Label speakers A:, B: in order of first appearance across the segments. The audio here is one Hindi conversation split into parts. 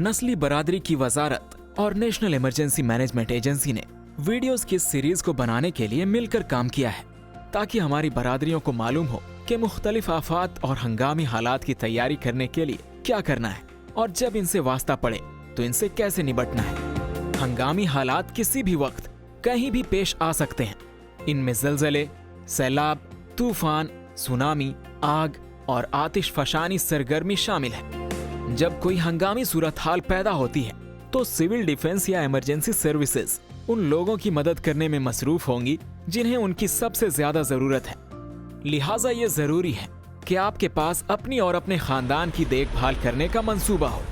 A: नस्ली बरादरी की वजारत और नेशनल इमरजेंसी मैनेजमेंट एजेंसी ने वीडियोस की सीरीज़ को बनाने के लिए मिलकर काम किया है, ताकि हमारी बरादरियों को मालूम हो कि मुख्तलिफ़ आफात और हंगामी हालात की तैयारी करने के लिए क्या करना है और जब इनसे वास्ता पड़े तो इनसे कैसे निपटना है। हंगामी हालात किसी भी वक्त कहीं भी पेश आ सकते हैं। इनमें जलजले, सैलाब, तूफ़ान, सुनामी, आग और आतिश फशानी सरगर्मी शामिल है। जब कोई हंगामी सूरत हाल पैदा होती है तो सिविल डिफेंस या इमरजेंसी सर्विसेज़ उन लोगों की मदद करने में मसरूफ होंगी जिन्हें उनकी सबसे ज़्यादा ज़रूरत है। लिहाजा ये ज़रूरी है कि आपके पास अपनी और अपने खानदान की देखभाल करने का मंसूबा हो।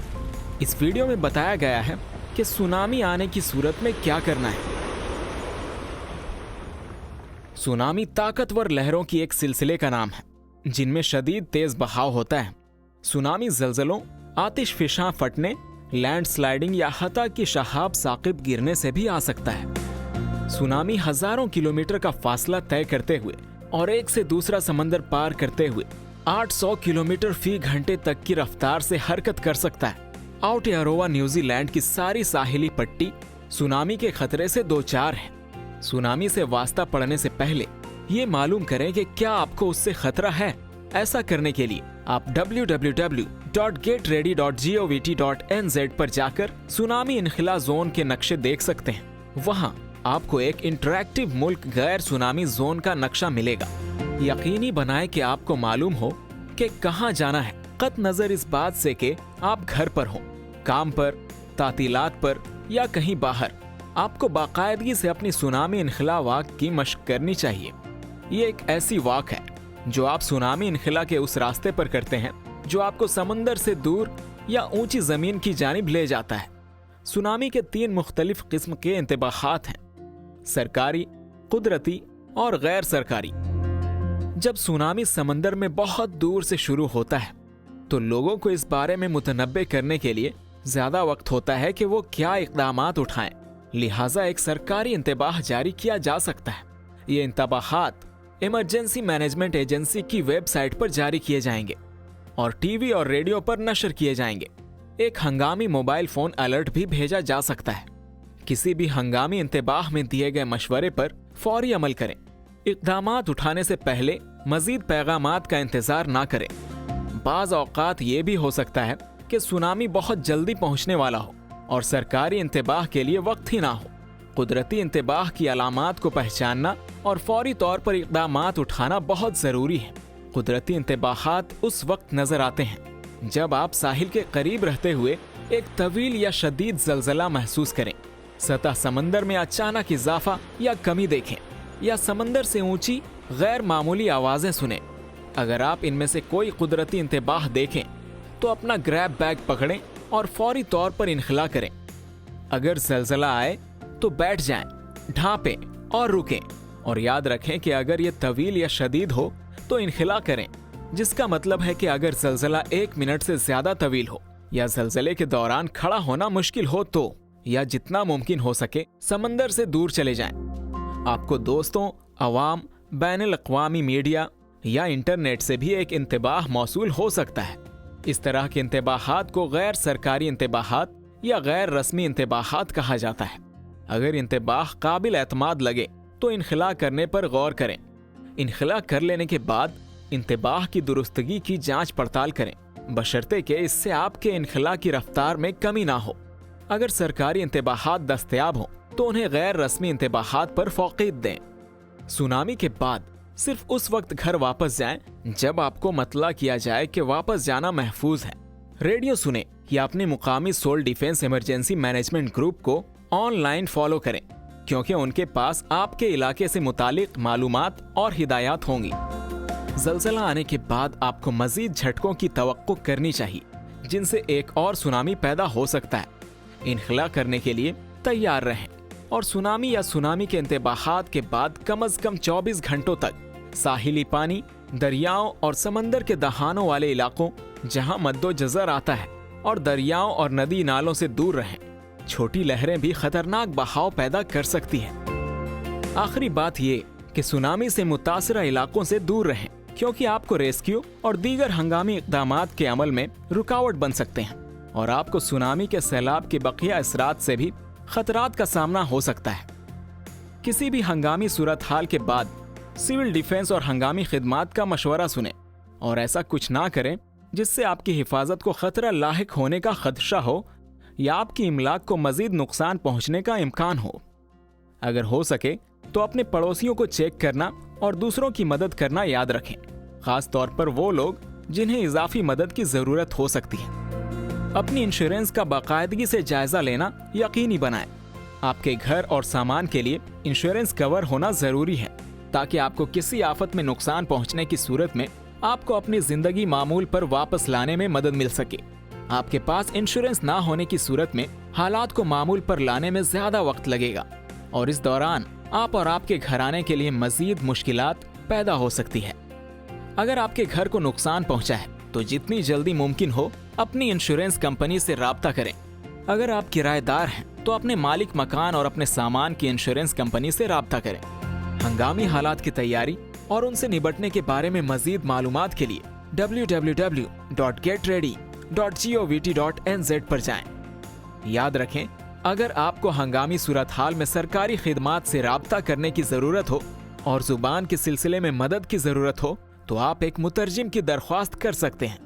A: इस वीडियो में बताया गया है कि सुनामी आने की सूरत में क्या करना है। सुनामी ताकतवर लहरों की एक सिलसिले का नाम है, जिनमें शदीद तेज बहाव होता है। सुनामी जलजलों आतिश फिशा फटने, लैंडस्लाइडिंग या हता की शहाब साकिब गिरने से भी आ सकता है। सुनामी हज़ारों किलोमीटर का फासला तय करते हुए और एक से दूसरा समंदर पार करते हुए 800 किलोमीटर फ़ी घंटे तक की रफ्तार से हरकत कर सकता है। आउट एरोवा न्यूजीलैंड की सारी साहिली पट्टी सुनामी के खतरे से दो चार है। सुनामी से वास्ता पड़ने से पहले ये मालूम करें कि क्या आपको उससे खतरा है? ऐसा करने के लिए आप www.getready.govt.nz पर जाकर सुनामी इनखिला जोन के नक्शे देख सकते हैं। वहाँ आपको एक इंटरेक्टिव मुल्क गैर सुनामी जोन का नक्शा मिलेगा। यकीनी बनाए कि आपको मालूम हो कि कहाँ जाना है। कत नज़र इस बात से कि आप घर पर हो, काम पर, तातीलात पर या कहीं बाहर। आपको बाकायदगी से अपनी सुनामी इनखिला वाक की मशक करनी चाहिए। ये एक ऐसी वाक है जो आप सुनामी इनखिला के उस रास्ते पर करते हैं, जो आपको समंदर से दूर या ऊँची ज़मीन की जानब ले जाता है। सुनामी के तीन मुख्तलिफ़ किस्म के इंतबाहात हैं, सरकारी, कुदरती और गैर सरकारी। जब सुनामी समंदर में बहुत दूर से शुरू होता है तो लोगों को इस बारे में मुतनबे करने के लिए ज़्यादा वक्त होता है कि वो क्या इकदाम उठाएँ। लिहाजा एक सरकारी इंतबाह जारी किया जा सकता है। ये इंतबाहात इमरजेंसी मैनेजमेंट एजेंसी की वेबसाइट पर जारी किए जाएँगे और टीवी और रेडियो पर नशर किए जाएँगे। एक हंगामी मोबाइल फ़ोन अलर्ट भी भेजा जा सकता है। किसी भी हंगामी इंतबाह में दिए गए मशवरे पर फौरी अमल करें। इकदाम उठाने से पहले मजीद पैगाम का इंतज़ार ना करें। बाज अवकात ये भी हो सकता है कि सुनामी बहुत जल्दी पहुँचने वाला हो और सरकारी इंतबाह के लिए वक्त ही ना हो। कुदरती इंतबाह की अलामत को पहचानना और फौरी तौर पर इकदाम उठाना बहुत ज़रूरी है। कुदरती इंतबाहात उस वक्त नज़र आते हैं, जब आप साहिल के करीब रहते हुए एक तवील या शदीद जलजला महसूस करें। सतह समंदर में अचानक इजाफा या कमी देखें या समंदर से ऊँची, गैर मामूली आवाज़ें सुने। अगर आप इनमें से कोई कुदरती इंतबाह देखें तो अपना ग्रैब बैग पकड़ें और फौरी तौर पर इनखला करें। अगर जलजला आए तो बैठ जाएँ, ढांपें और रुकें। और याद रखें कि अगर ये तवील या शदीद हो तो इनखला करें जिसका मतलब है कि अगर जलजला एक मिनट से ज़्यादा तवील हो या जलजले के दौरान खड़ा होना मुश्किल हो तो या जितना मुमकिन हो सके समंदर से दूर चले जाएँ। आपको दोस्तों अवाम बैन अवी मीडिया या इंटरनेट से भी एक इंतबाह मौसूल हो सकता है। इस तरह के इंतबाहात को गैर सरकारी इंतबाहात या गैर रस्मी इंतबाहात कहा जाता है। अगर इंतबाह काबिल एतमाद लगे तो इनखला करने पर गौर करें। इनखला कर लेने के बाद इंतबाह की दुरुस्तगी की जाँच पड़ताल करें, बशर्ते के इससे आपके इनखला की रफ्तार में कमी ना हो। अगर सरकारी इंतबाहात दस्तयाब हों तो उन्हें गैर रस्मी इंतबाहात पर फोकीद दें। सुनामी के बाद सिर्फ़ उस वक्त घर वापस जाएँ, जब आपको मतला किया जाए कि वापस जाना महफूज है। रेडियो सुने या अपने मुकामी सोल डिफेंस इमरजेंसी मैनेजमेंट ग्रुप को ऑनलाइन फॉलो करें, क्योंकि उनके पास आपके इलाके से मुतालिक मालूम और हिदायत होंगी। जलजला आने के बाद आपको मजीद झटकों की तो करनी चाहिए, जिनसे एक और सुनामी पैदा हो सकता है। इनखला करने के लिए तैयार रहें और सुनामी या सुनामी के इंतबाहात के बाद कम अज कम 24 घंटों तक साहिली पानी, दरियाओं और समंदर के दहानों वाले इलाकों जहाँ मद्दो जजर आता है और दरियाओं और नदी नालों से दूर रहें। छोटी लहरें भी खतरनाक बहाव पैदा कर सकती हैं। आखिरी बात ये कि सुनामी से मुतासरा इलाकों से दूर रहें, क्योंकि आपको रेस्क्यू और दीगर हंगामी इकदाम के अमल में रुकावट बन सकते हैं, और आपको सुनामी के सैलाब के बकिया असरात से भी खतरात का सामना हो सकता है। किसी भी हंगामी सूरत हाल के बाद सिविल डिफेंस और हंगामी खिदमात का मशवरा सुने, और ऐसा कुछ ना करें जिससे आपकी हिफाजत को खतरा लाक होने का खदशा हो या आपकी इमलाक को मजीद नुकसान पहुँचने का इम्कान हो। अगर हो सके तो अपने पड़ोसियों को चेक करना और दूसरों की मदद करना याद रखें खास तौर पर वो लोग जिन्हें इजाफी मदद की ज़रूरत हो सकती है। अपनी इंश्योरेंस का बाकायदगी से जायजा लेना यकीनी बनाएँ। आपके घर और सामान के लिए इंश्योरेंस कवर होना ज़रूरी है, ताकि आपको किसी आफत में नुकसान पहुँचने की सूरत में आपको अपनी ज़िंदगी मामूल पर वापस लाने में मदद मिल सके। आपके पास इंश्योरेंस ना होने की सूरत में हालात को मामूल पर लाने में ज़्यादा वक्त लगेगा। और इस दौरान आप और आपके घराने के लिए मजीद मुश्किल पैदा हो सकती है। अगर आपके घर को नुकसान पहुँचा है तो जितनी जल्दी मुमकिन हो, अपनी इंश्योरेंस कंपनी से रबता करें। अगर आप किराएदार हैं तो अपने मालिक मकान और अपने सामान की इंश्योरेंस कंपनी से रबता करें। हंगामी हालात की तैयारी और उनसे निपटने के बारे में मजीद मालूम के लिए www.getready.govt.nz पर जाएँ। याद रखें, अगर आपको हंगामी सूरत हाल में सरकारी खिदमात से रबता करने की ज़रूरत हो और ज़ुबान के सिलसिले में मदद की ज़रूरत हो तो आप एक मुतरजिम की दरख्वास्त कर सकते हैं